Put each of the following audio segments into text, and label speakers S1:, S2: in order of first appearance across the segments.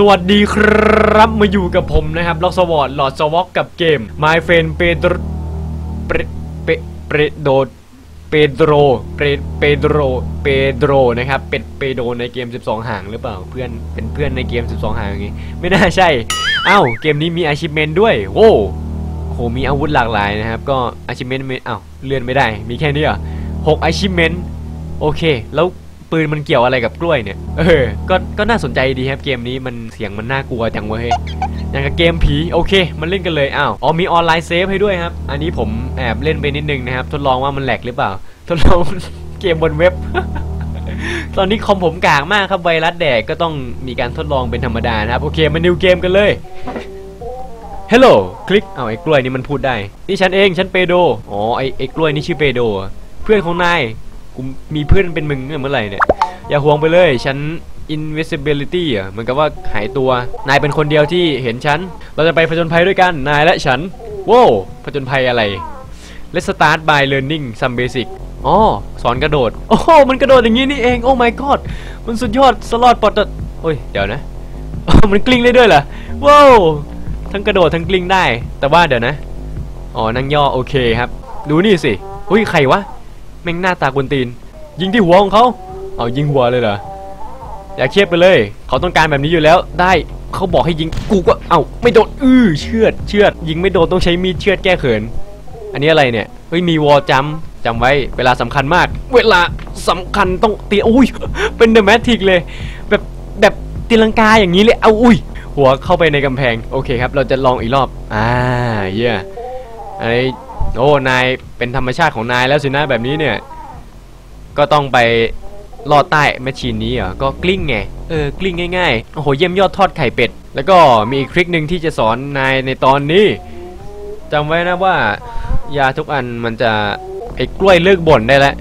S1: สวัสดีครับมาอยู่กับผมนะครับล็อกสวอตหลอดสวอกกับเกม My Friend Pedro เปรเปเปโดเปโดรเปเปโดรเปโดรนะครับเป็นเปโดในเกม 12หางหรือเปล่าเพื่อนเป็นเพื่อนในเกม 12หางอย่างงี้ ไม่น่าใช่อ้าวเกมนี้มี achievement ด้วยโว้โหมีอาวุธหลากหลายนะครับ ก็ achievement ไม่เอ้าวเลื่อนไม่ได้ มีแค่นี้เหรอหก achievement โอเค แล้ว ปืนมันเกี่ยวอะไรกับกล้วยเนี่ย เออ ก็ ก็น่าสนใจดีครับเกมนี้มันเสียงมันน่ากลัวจังเว้ยอย่างกับเกมผี โอเค มันเล่นกันเลย อ้าว อ๋อมีออนไลน์เซฟให้ด้วยครับ อันนี้ผมแอบเล่นไปนิดนึงนะครับ ทดลองว่ามันแหลกหรือเปล่า ทดลองเกมบนเว็บ ตอนนี้คอมผมกากมากครับไวรัสแดกก็ต้องมีการทดลองเป็นธรรมดานะครับ โอเคมานิวเกมกันเลยฮัลโหลคลิก เอาไอ้กล้วยนี่มันพูดได้ นี่ฉันเอง ฉันเปโด อ๋อ ไอ้ไอ้กล้วยนี่ชื่อเปโด เพื่อนของนาย กูมีเพื่อนเป็นมึงเมื่อไหร่เนี่ย อย่าห่วงไปเลย ฉัน invisibility อะเหมือนกับว่าหายตัว นายเป็นคนเดียวที่เห็นฉัน เราจะไปผจญภัยด้วยกัน นายและฉัน โว้วผจญภัยอะไร Let's start by learning some basic อ๋อ สอนกระโดด โอ้โหมันกระโดดอย่างนี้นี่เอง โอ้ my god มันสุดยอดสลอดปอดโอ้ย เดี๋ยวนะ มันกลิ้งได้ด้วยเหรอ ว้าวทั้งกระโดดทั้งกลิ้งได้ แต่ว่าเดี๋ยวนะ อ๋อ นั่งย่อโอเคครับ ดูนี่สิอุ้ย ใครวะ แม่งหน้าตากวนตีน ยิงที่หัวของเขาเอายิงหัวเลยเหรออย่าเครียดไปเลย เขาต้องการแบบนี้อยู่แล้วได้เขาบอกให้ยิงกูก็เอ้าไม่โดนอื้อเชือดเชือด ยิงไม่โดนต้องใช้มีดเชือดแก้เขิน อันนี้อะไรเนี่ยเฮ้ยมีวอลจัมจำไว้เวลาสำคัญมาก เวลาสำคัญต้องตีอุ้ยเป็นเดอะแมทริกเลย แบบแบบตีลังกาอย่างนี้เลยเอาอุ้ยหัวเข้าไปในกำแพงโอเคครับ เราจะลองอีกรอบอ่าเยี่ยไอ้ โอ้ นายเป็นธรรมชาติของนายแล้วสินะแบบนี้เนี่ย ก็ต้องไปลอดใต้แมชชีนนี้เหรอก็กลิ้งไง เออกลิ้งง่ายๆ โอ้โห เยี่ยมยอดทอดไข่เป็ด แล้วก็มีอีกทริคหนึ่งที่จะสอนนายในตอนนี้จำไว้นะว่า ยาทุกอันมันจะไอ้กล้วยเลิกบ่นได้แล้ว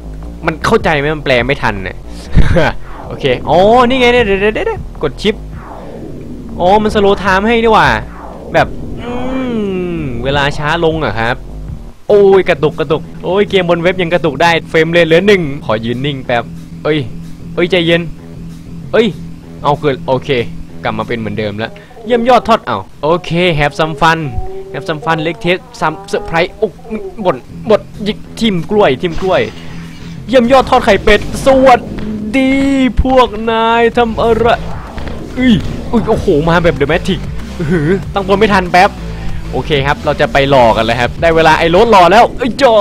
S1: มันเข้าใจไหมมันแปลไม่ทันเนี่ยโอเค อ๋อ นี่ไงเนี่ยเดี๋ยวเดี๋ยวเดี๋ยวกดชิป อ๋อ มันสโลว์ไทม์ให้นี่หว่า แบบ อืม เวลาช้าลงอะครับ โอ้ยกระตุกกระตุกโอ้ยเกมบนเว็บยังกระตุกได้เฟรมเรทเหลือหนึ่งขอยืนนิ่งแป๊บเอ้ยเอ้ยใจเย็น เอ้ย เอาเกิดโอเค กลับมาเป็นเหมือนเดิมแล้วเยี่ยมยอดทอดเอาโอเค have some fun have some fun เล็กเทสซัมเซอร์ไพรส์โอ้บดบดยิกทิมกล้วยทิมกล้วย เยี่ยมยอดทอดไข่เป็ด สวัสดีพวกนายทำอะไรอุ้ยอุ้ยโอ้โหมาแบบเดอะแมทริกหือตั้งตัวไม่ทันแป๊บ โอเคครับ เราจะไปหลอกกันเลยครับ ได้เวลาไอ้รถหล่อแล้วไอ้จอ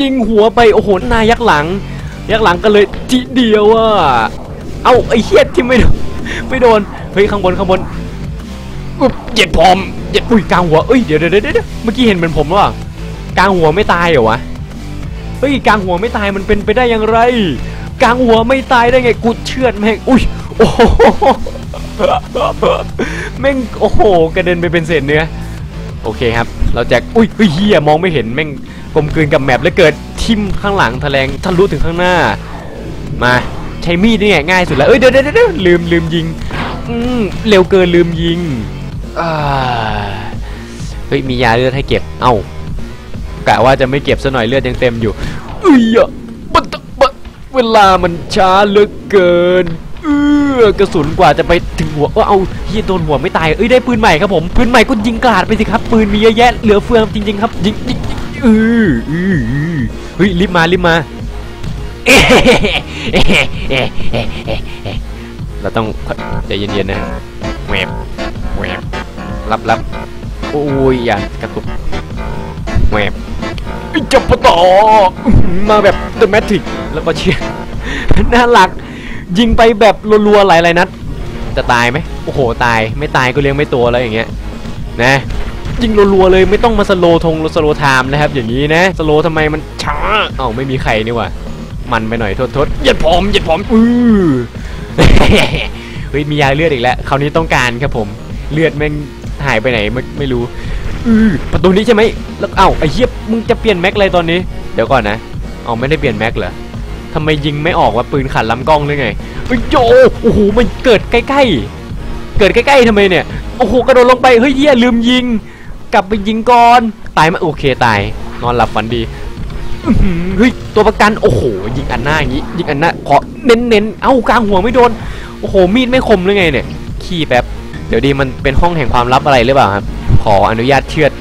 S1: ยิงหัวไป โอ้โห นายยักษ์หลัง ยักษ์หลังกันเลยทีเดียวอะ เอาไอ้เฮียที่ไม่โดนไม่โดน เฮ้ย ข้างบน ข้างบนอุ๊บเหย็ดพอมเหย็ดอุ้ยกลางหัวเอ้ย เดี๋ยวเดี๋ยวเดี๋ยวเมื่อกี้เห็นเหมือนผมว่ากลางหัวไม่ตายเหรอวะ เฮ้ย กลางหัวไม่ตายมันเป็นไปได้อย่างไร กลางหัวไม่ตายได้ไง กูเชื่อดแม่ง อุ้ย โอ้โหแม่งโอ้โหกระเด็นไปเป็นเศษเนื้อโอเคครับ เราแจะอุ้ยเฮ้ยเฮียมองไม่เห็นแม่งกลมกลืนกับแมปแล้วเกิดทิมข้างหลังแถลงทะลุถึงข้างหน้า มาใช้มีดนี่ไงง่ายสุดแล้วเอ้ยเดี๋ยวเดี๋ยวลืมลืมยิงอืมเร็วเกินลืมยิงอ่าเฮ้ยมียาเลือดให้เก็บ เอ้ากะว่าจะไม่เก็บซะหน่อยเลือดยังเต็มอยู่เอ้ยอะเวลามันช้าเหลือเกินเอ อกระสุนกว่าจะไปถึงหัวว่าเอาเฮียโดนหัวไม่ตายเอ้ยได้ปืนใหม่ครับผมปืนใหม่ก็ยิงกราดไปสิครับปืนมีเยอะแยะเหลือเฟือจริงๆครับยิงยิงยิงเออเออเอเฮ้ยรีบมารีบมาเราต้องใจเย็นๆนะแหวบแหวบรับรับโอ้ยอย่ากระตุกแหวบจับปะต่ออื้อหือมาแบบเดอะแมทริกแล้วก็เชียร์น่ารัก ยิงไปแบบรัวๆหลายๆนัดจะตายไหมโอ้โหตายไม่ตายก็เลี้ยงไม่ตัวแล้วอย่างเงี้ยนะยิงรัวๆเลยไม่ต้องมาสโลทงสโลไทม์นะครับ อย่างนี้นะสโลว์ทำไมมันช้าเอ้าไม่มีใครนี่ว่ามันไปหน่อยทษโทษเหยียดผมเหยียดผมอือเฮ้ยมียาเลือดอีกแล้วคราวนี้ต้องการครับผมเลือดแม่งหายไปไหนไม่ไม่รู้อือประตูนี้ใช่ไหมแล้วเอ้าไอ้เหี้ยมึงจะเปลี่ยนแม็กอะไรตอนนี้ เดี๋ยวก่อนนะเอาไม่ได้เปลี่ยนแม็กเหรอ ทำไมยิงไม่ออกว่าปืนขัดลำกล้องหรือไงเฮ้โยโอ้โหมันเกิดใกล้ๆ เกิดใกล้ๆทำไมเนี่ยโอ้โหกระโดดลงไปเฮ้ยเหี้ยลืมยิง กลับไปยิงก่อนตายไหมโอเคตาย นอนหลับฝันดีเฮ้ยตัวประกันโอ้โหยิงอันหน้าอย่างงี้ยิงอันหน้าขอเน้นเน้นเอ้ากลางหัวไม่โดนโอ้โหมีดไม่คมหรือไงเนี่ยขี้แป๊บเดี๋ยวดีมันเป็นห้องแห่งความลับอะไรหรือเปล่าครับขออนุญาตเชือด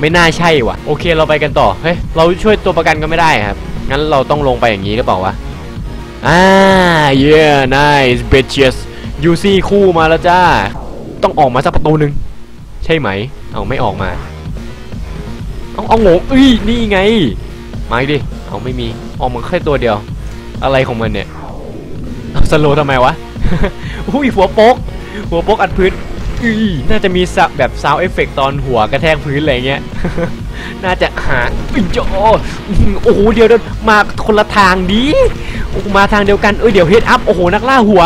S1: ไม่น่าใช่ว่ะ โอเคเราไปกันต่อเฮ้ยเราช่วยตัวประกันก็ไม่ได้ครับ งั้นเราต้องลงไปอย่างนี้หรือเปล่าวะอ่า yeah nice bitches ยูซี่คู่มาแล้วจ้า ต้องออกมาสักประตูหนึ่งใช่ไหม เอาไม่ออกมา เอาเอาโง่เอ้ยนี่ไงมาดิ เอาไม่มีออกมาแค่ตัวเดียว อะไรของมันเนี่ยสโลทำไมวะอุ้ยหัวโป๊ก หัวโป๊กอัดพื้นอุ้ยน่าจะมีสะแบบซาวเอฟเฟกตอนหัวกระแทกพื้นอะไรเงี้ย น่าจะหาอุ้ยโจอื้โอ้โหเดี๋ยวมาคนละทางดีมาทางเดียวกันเอ้ยเดี๋ยวเฮดอัพโอ้โหนักล่าหัว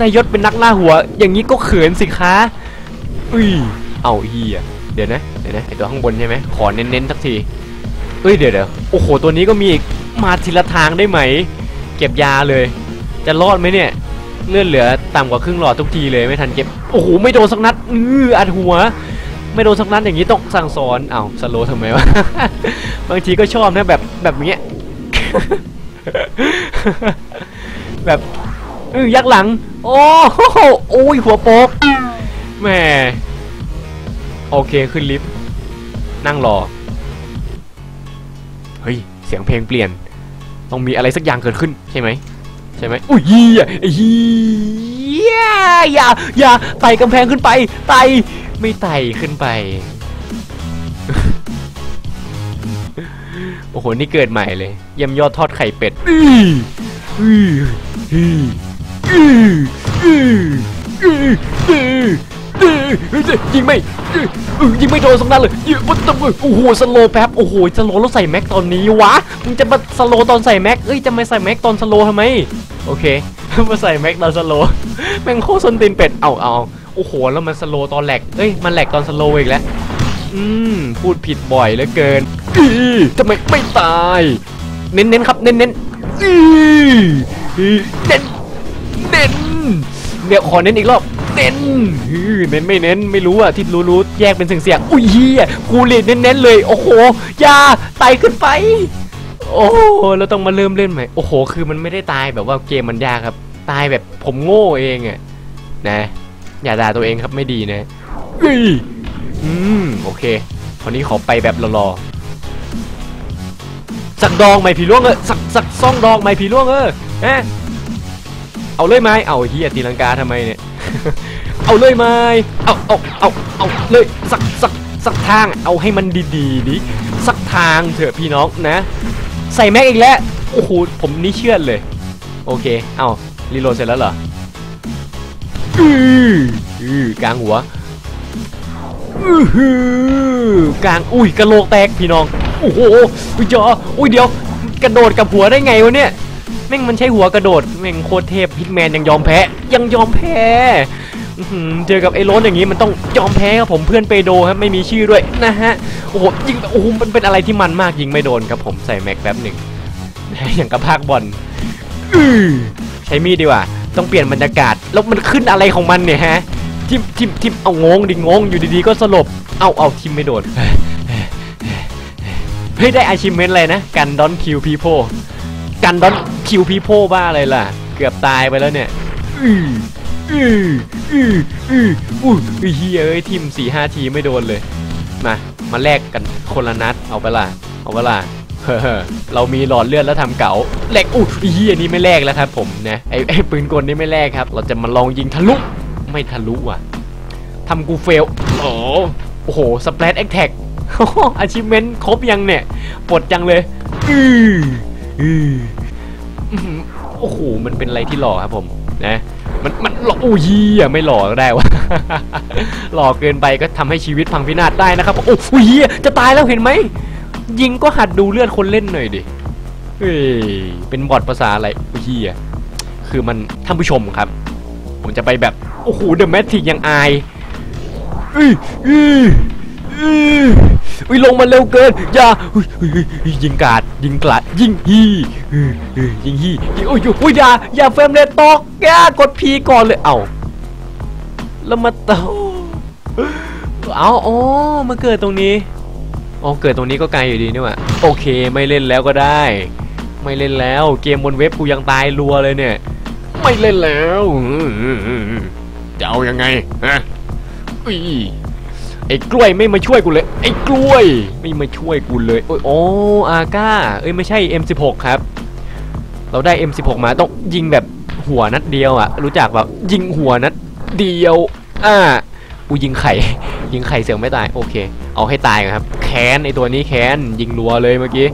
S1: นายยศเป็นนักล่าหัว อย่างนี้ก็เขินสิคะอุ้ยเอาเฮียเดี๋ยวนะเดี๋ยวนะไอตัวข้างบนใช่ไหมขอเน้นๆสักทีเอ้ยเดี๋ยวเดี๋ยวโอ้โหตัวนี้ก็มีอีกมาทีละทางได้ไหม เก็บยาเลย จะรอดไหมเนี่ยเลือนเหลือต่ำกว่าครึ่งหลอดทุกทีเลยไม่ทันเก็บโอ้โหไม่โดนสักนัดอืออัดหัว ไม่โดนสักนัดอย่างนี้ต้องสั่งสอนเอาสโลว์ทำไมวะ บางทีก็ชอบนะแบบแบบเนี้ย แบบเออยักหลัง โอ้โหโอ้ยหัวโป๊กแหมโอเคขึ้นลิฟต์นั่งรอ เฮ้ย เสียงเพลงเปลี่ยน ต้องมีอะไรสักอย่างเกิดขึ้นใช่ไหมใช่ไหมอุ้ยเฮียเฮียอย่าอย่าไต่กำแพงขึ้นไปไต่ ไม่ไต่ขึ้นไป โอ้โห นี่เกิดใหม่เลยเยี่ยมยอดทอดไข่เป็ดยิงไม่ยิงไม่โดนสักนัดเลยยิงมันจะโอ้โหสโลแป๊บโอ้โหสโลแล้วใส่แม็กตอนนี้วะมึงจะมาสโลตอนใส่แม็กเอ้ยจะไม่ใส่แม็กตอนสโลทำไมโอเคมาใส่แม็กตอนสโลแม่งโคตรสนตีนเป็ดเอาเอา โอ้โห แล้วมันสโลตอนแหลกเอ้ย มันแหลกตอนสโลอีกแล้ว อืม พูดผิดบ่อยเหลือเกินอีทำไมไม่ตาย เน้นๆครับ เน้นๆอีอีเน้นเน้นเดี๋ยวขอเน้นอีกรอบ เน้นอีเน้นไม่เน้นไม่รู้อะที่รู้ๆแยกเป็นเสียงๆอุ้ยเฮียกูเลยเน้นๆเลย โอ้โหยาไต่ขึ้นไป โอ้เราต้องมาเริ่มเล่นใหม่ โอ้โห คือมันไม่ได้ตายแบบว่าเกมมันยากครับ ตายแบบผมโง่เองอะนะ อย่าด่าตัวเองครับไม่ดีนะอืมโอเควันนี้ขอไปแบบรอๆสักดองไหมผีล่วงเออสักสักซ่องดองไหมผีล่วงเออฮะเอาเลยไหมเอาเฮียตีลังกาทำไมเนี่ยเอาเลยไหมเอาเอาเอาเอาเลยสักสักสักทางเอาให้มันดีๆดิสักทางเถอะพี่น้องนะ ใส่แม็กอีกแล้วโอ้โหผมนี่เชื่อเลย โอเค เอารีโหลดเสร็จแล้วเหรอ อืออือกลางหัวอือหือกลางอุ้ยกระโหลกแตกพี่น้องโอ้โหอุ้ยจออุ้ยเดี๋ยว กระโดดกับหัวได้ไงวะเนี่ยแม่งมันใช้หัวกระโดดแม่งโคตรเทพฮิตแมนยังยอมแพ้ยังยอมแพ้เจอกับไอ้โรนอย่างงี้มันต้องยอมแพ้ครับผมเพื่อนเปโดครับไม่มีชื่อด้วยนะฮะโอ้โหยิงโอ้โหมันเป็นอะไรที่มันมากยิงไม่โดนครับผมใส่แม็กแป๊บหนึ่งอย่างกับภาคบอลใช้มีดดีกว่า ต้องเปลี่ยนบรรยากาศ แล้วมันขึ้นอะไรของมันเนี่ยฮะทิมทิมทิมเอางงดิงงอยู่ดีๆก็สลบ เอาเอาทิมไม่โดนเฮ้ยได้อาชิเมนอะไรนะ กันดอนคิวพีโพกันดอนคิวพีโพบ้าอะไรล่ะ เกือบตายไปแล้วเนี่ยอืออืออืออืออู้เฮียเอ้ยทิมสี่ห้าทีไม่โดนเลย มา มาแลกกันคนละนัด เอาไปล่ะ เอาไปล่ะ เฮ้อเรามีหลอดเลือดแล้วทำเก๋าแลกอู้ยเฮียนี่ไม่แลกแล้วครับผมนะไอไอปืนกลนี่ไม่แลกครับ เราจะมาลองยิงทะลุไม่ทะลุอะทำกูเฟลโอ้โอ้โหสเปรดแอคแท็กอาชิเมนครบยังเนี่ยปลดจังเลยอืออืออื้อหือโอ้โหมันเป็นอะไรที่หล่อครับผมนะมันมันหล่ออู้ยี่อะไม่หล่อก็ได้วะหล่อเกินไปก็ทำให้ชีวิตพังพินาศได้นะครับโอ้โหเหี้ยจะตายแล้วเห็นไหม ยิงก็หัดดูเลือดคนเล่นหน่อยดิเฮ้ยเป็นบอทภาษาอะไรอู้ยี่อะคือมันท่านผู้ชมครับ ผมจะไปแบบ โอ้โหเดอะแมทริกยังอายอุ้ยอุ้อุ้อุ้ยลงมาเร็วเกินอย่าอุ้ยอุ้ยอุ้ยยิงกาดยิงกลาดยิงฮียิงฮียิงอุ้ยอุ้ยอย่าอย่าเฟรมเรทตกแกกดพีก่อนเลยเอ้าแล้วมาเต่อเอาอ๋อมาเกิดตรงนี้ อ๋อเกิดตรงนี้ก็ไกลอยู่ดีนี่หว่าโอเคไม่เล่นแล้วก็ได้ ไม่เล่นแล้ว เกมบนเว็บกูยังตายรัวเลยเนี่ย ไม่เล่นแล้วจะเอายังไงฮะอุ้ยไอ้กล้วยไม่มาช่วยกูเลย ไอ้กล้วย ไม่มาช่วยกูเลยโอ้ยโอ้อาก้า เอ้ยไม่ใช่ M16 ครับ เราได้ M16 มาต้องยิงแบบหัวนัดเดียวอะ รู้จักแบบยิงหัวนัดเดียว อ่า กูยิงไข่ ยิงไข่เสียงไม่ตายโอเค เอาให้ตายกันครับ แค้นไอตัวนี้แค้นยิงรัวเลยเมื่อกี้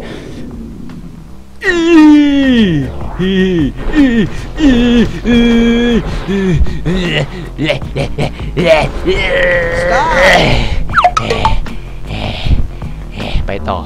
S1: ไปต่อ